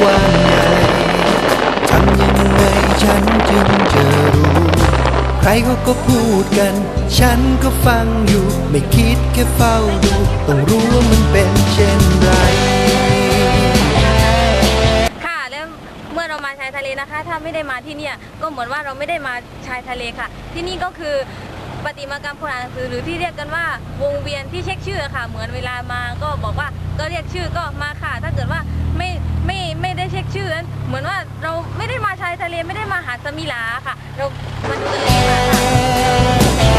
กว้างใหญ่ทำยังไงฉันจึงจะรู้ ใครเขาก็พูดกัน ฉันก็ฟังอยู่ ไม่คิดแค่เฝ้าดู ต้องรู้ว่ามันเป็นเช่นไร ค่ะแล้วเมื่อเรามาชายทะเลนะคะ ถ้าไม่ได้มาที่เนี่ยก็เหมือนว่าเราไม่ได้มาชายทะเลค่ะ ที่นี่ก็คือประติมากรรมโบราณหนังสือหรือที่เรียกกันว่าวงเวียนที่เช็คชื่อค่ะ เหมือนเวลามาก็บอกว่าก็เรียกชื่อก็มาค่ะถ้าเกิดว่าไม่ไม่ไม่ได้เชื่อนั้นเหมือนว่าเราไม่ได้มาชายทะเลไม่ได้มาหาดสมิลาค่ะ เรามาดูกันเลยค่ะ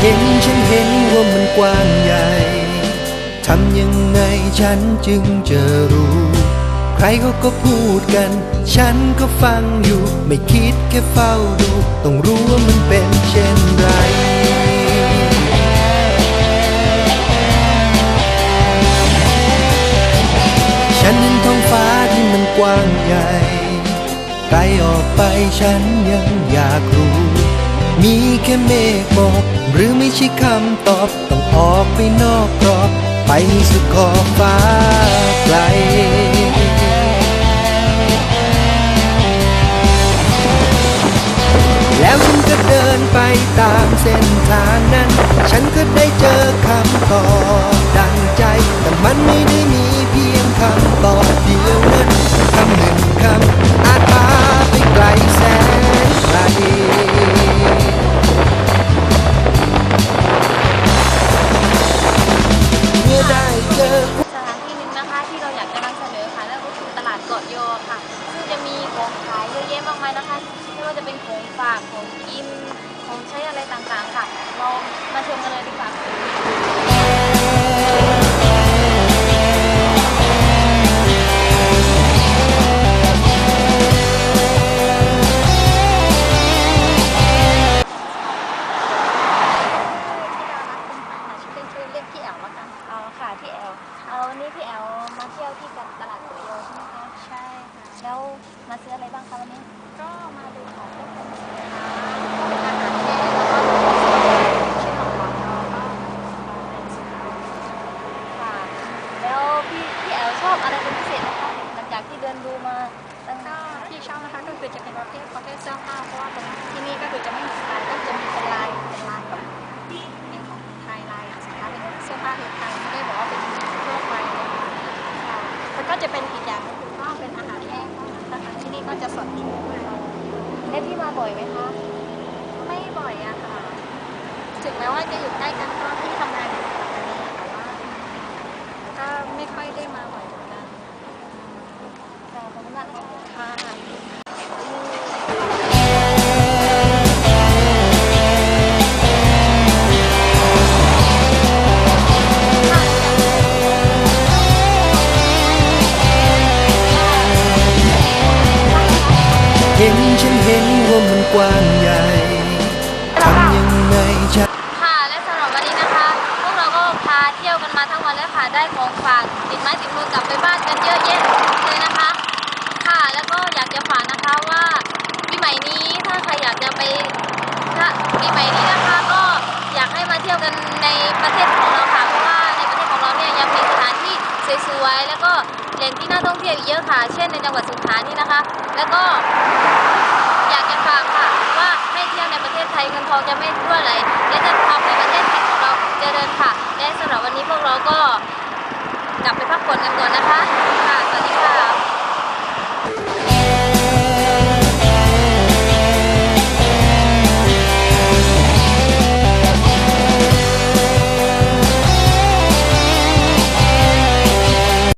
เห็นฉันเห็นว่ามันกว้างใหญ่ ทำยังไงฉันจึงจะรู้ รเขาก็พูดกัน ฉันก็ฟังอยู่ ไม่คิดแค่เฝ้าดู ต้องรู้ว่ามันเป็นเช่นไรฉันเห็นท้องฟ้าที่มันกว้างใหญ่ไกลออกไปฉันยังอยากรู้ มีแค่เมฆหมอกหรือไม่ใช่คำตอบ ต้องออกไปนอกกรอบ ไปสุดขอบฟ้าไกลางนั้น ฉันก็ได้เจอคำตอบดังใจ แต่มันไม่ได้มีเพียงคำตอบเดียวนั้นคำหนึ่งคำอาจพาไปไกลแสนไกลเมื่อได้เจอ สถานที่หนึ่งนะคะที่เราอยากจะนำเสนอค่ะนั่นก็คือตลาดเกาะยอค่ะ ซึ่งจะมีของขายเยอะแยะมากมายนะคะไม่ว่าจะเป็นของฝากของกินของใช้อะไรต่างๆค่ะ มาชมกันเลยดีกว่าค่ะเป็นชื่อเรียกพี่แอลแล้วกันเอาค่ะพี่แอลเอาวันนี้พี่แอลมาเที่ยวที่ตลาดเกาะยอใช่ไหมคะ ใช่ค่ะ แล้วมาซื้ออะไรบ้างคะวันนี้ ก็มาดูของพวกเป็นสินค้าก็เป็นอาหารแห้งแล้วก็ชื่อของเราก็เป็นสินค้า ค่ะ แล้วพี่พี่แอล ชอบอะไรเป็นพิเศษไหมคะหลังจากที่เดินดูมาตั้งก็ที่ชอบนะคะก็คือจะเป็นประเภทประเภทเสื้อผ้าเพราะว่าตรงที่นี่ก็คือจะไม่มีสไตล์ก็จะมีเป็นลายเป็นลายแบบเป็นของไทยลายสินค้าเป็นเสื้อผ้าไทยไม่ได้บอกว่าเป็นทั่วไปค่ะแล้วก็จะเป็นอีกอย่างก็คือก็เป็นอาหารแห้งนะคะที่นี่ก็จะสดแล้วพี่มาบ่อยไหมคะไม่บ่อยอะค่ะถึงแม้ว่าจะอยู่ใกล้กันเได้ของฝากติดไม้ติดมือกลับไปบ้านกันเยอะแยะเลยนะคะ ค่ะแล้วก็อยากจะฝากนะคะว่าปีใหม่นี้ถ้าใครอยากจะไปถ้าปีใหม่นี้นะคะก็อยากให้มาเที่ยวกันในประเทศของเราค่ะเพราะว่าในประเทศของเราเนี่ยยังมีสถานที่สวยๆแล้วก็แหล่งที่น่าท่องเที่ยวอีกเยอะค่ะ เช่นในจังหวัดสงขลานี่นะคะ แล้วก็อยากจะฝากค่ะว่าให้เที่ยวในประเทศไทยเงินทองจะไม่รั่วไหลและจะทำให้ประเทศไทยของเราเจริญค่ะ และสำหรับวันนี้พวกเราก็ กลับไปพักผ่อนกันก่อนนะคะ ค่ะ สวัสดีค่ะ